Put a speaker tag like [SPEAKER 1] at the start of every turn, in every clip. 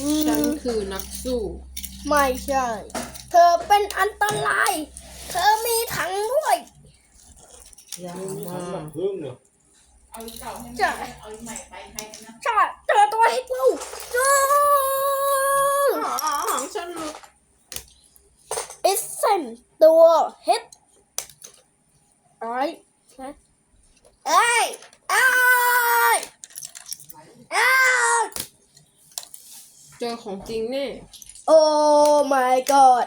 [SPEAKER 1] อื
[SPEAKER 2] ฉัน
[SPEAKER 1] ม
[SPEAKER 2] คือนักสู้
[SPEAKER 1] ไม่ใช่ เธอเป็นอันตราย เธอมีถังด้วย
[SPEAKER 2] อย่า
[SPEAKER 3] ทำ
[SPEAKER 2] มา
[SPEAKER 3] แบบพึ่งเนอะ
[SPEAKER 4] เอาอีกเก่าให้
[SPEAKER 1] จ้ะ
[SPEAKER 4] มันเอาอีกใหม่ไปให้นะ
[SPEAKER 1] ใช่เจอตัวให้กูจู้
[SPEAKER 2] อ๋อของฉันหลุด
[SPEAKER 1] ไอ้เส้นตัวเฮ็ดไอ้นะไอ้ไอ้ไอ้
[SPEAKER 2] เจอของจริงแน่
[SPEAKER 1] โอ้ my god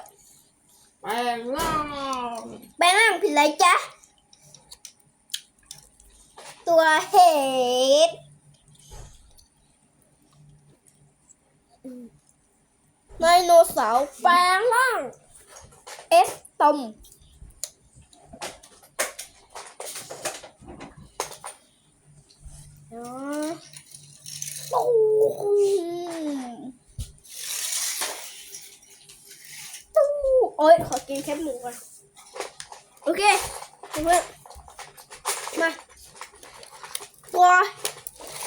[SPEAKER 2] แปลงร่าง
[SPEAKER 1] แปลงร่างผิดอะไรจ๊ะ ตัวเห็ดไดโนเสาร์แปลงร่าง เอสตอมเดี๋ กินแคบหมูก่อน โอเคเพื่อนมา ตัว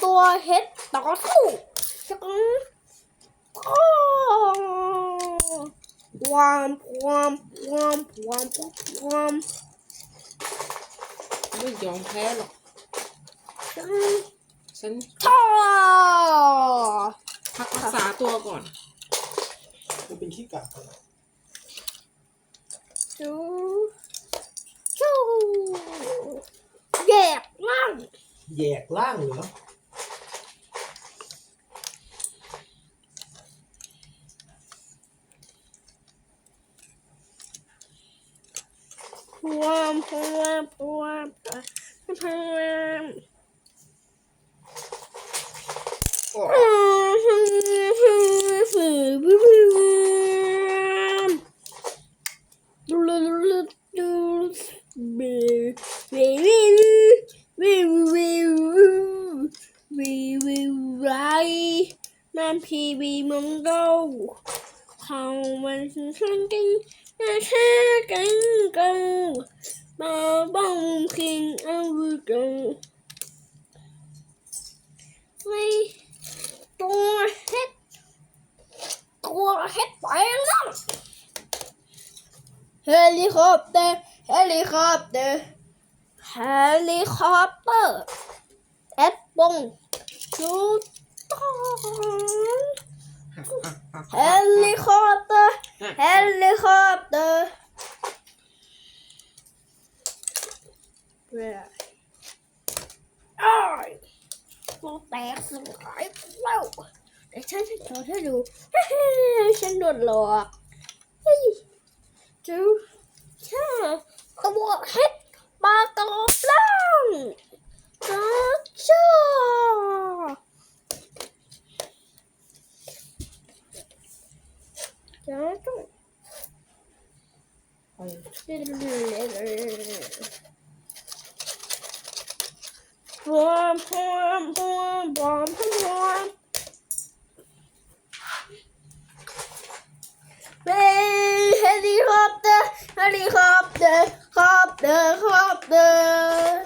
[SPEAKER 1] ตัวเฮ็ดต่อสู้จังอ้อความความความความความ
[SPEAKER 2] ไม่ยอมแพ้หรอก
[SPEAKER 1] จัง
[SPEAKER 2] ฉัน
[SPEAKER 1] ท่อ
[SPEAKER 2] พักรักษาตัวก่อน
[SPEAKER 3] มันเป็นขี้กัด
[SPEAKER 1] จูจูแยกล่าง
[SPEAKER 3] แยกล่างเหรอ
[SPEAKER 1] ความความความความ
[SPEAKER 2] โอ้
[SPEAKER 1] นั่นพีบีมึงเราเขามันคือฉันกันนะแค่กันกันมาบ้องคิงเอากั เฮลิคอปเตอร์ เฮลิคอปเตอร์ เฮลิคอปเตอร์เอ็ดบงชูตอนเฮลิคอปเตอร์ เฮลิคอปเตอร์เว้ยอ้ายโลกแตกสลายแล้วแต่ฉันจะโชว์ให้ดูฉันโดนหลอก จูช่าตัวเฮ็ดปลากระโหลกล่างจ้าจ้าจ้าจ้า
[SPEAKER 2] ไป
[SPEAKER 1] พร้อมพร้อมพร้อมพร้อมพร้อมเฮ้ยเฮลิคอป เฮลิคอปเตอร์คอปเตอร์คอปเตอร์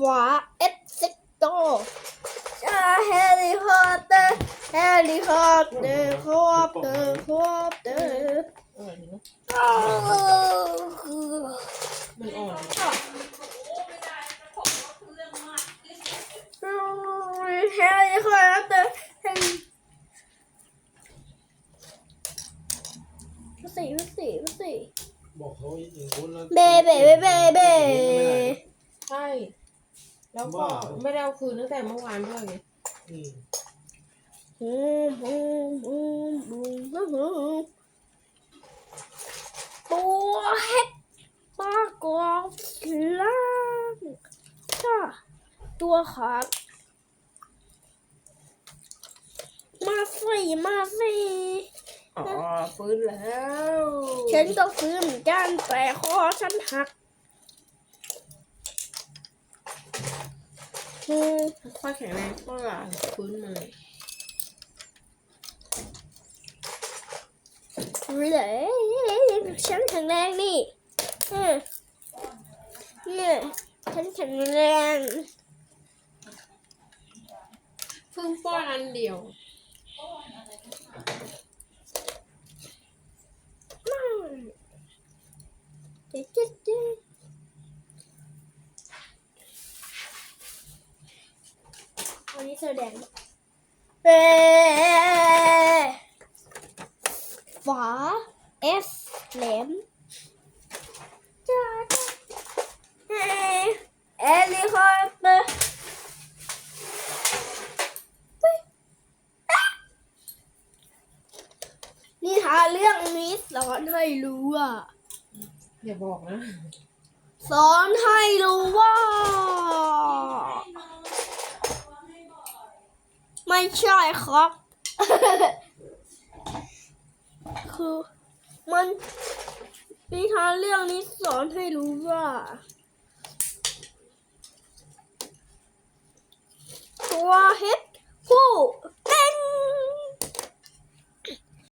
[SPEAKER 1] ฟ้าเอสซิโตจ้าเฮลิคอปเตอร์เฮลิคอปเตอร์คอปเตอร์คอปเตอร์
[SPEAKER 2] เออเนอะ
[SPEAKER 1] อ้าว
[SPEAKER 2] มันอ่อน
[SPEAKER 1] เฮลิคอปเตอร์เฮลิมา สี่มาสี่มาสี่
[SPEAKER 3] บอกเขาอย่างนู้นแล้ว
[SPEAKER 1] เบเบเบเบเบ
[SPEAKER 2] ใช่ แล้วก็ไม่ได้เอาคืนตั้งแต่เมื่อวานด้วยไง
[SPEAKER 3] อืม
[SPEAKER 1] บูมบูมบูมบูมบูมบูมตัวเห็ดปลากรอบล่างจ้าตัวขาดมาสิมาสิ
[SPEAKER 2] อ๋อฟื้นแล้ว
[SPEAKER 1] ฉันก็ฟื้นเหมือนกันแต่คอฉันหักอืม
[SPEAKER 2] ค่อยแข็งแรงก็หลานฟื้นมา
[SPEAKER 1] เลยฉันแข็งแรงนี่เออเนี่ยฉันแข็งแรง
[SPEAKER 2] พิ่งป้อนอันเดียว
[SPEAKER 1] Og de tar den. Hva er slem? Jeg liker า F แหลมจ้าเฮลิคอปเตอร์นี่หาเรื่องนี้สอนให้รู้อะ
[SPEAKER 2] อย่าบอกนะ
[SPEAKER 1] สอนให้รู้ว่า ไม่ใช่ครับ คือมันนิทานเรื่องนี้สอนให้รู้ว่าตัวเฮ็ดผู้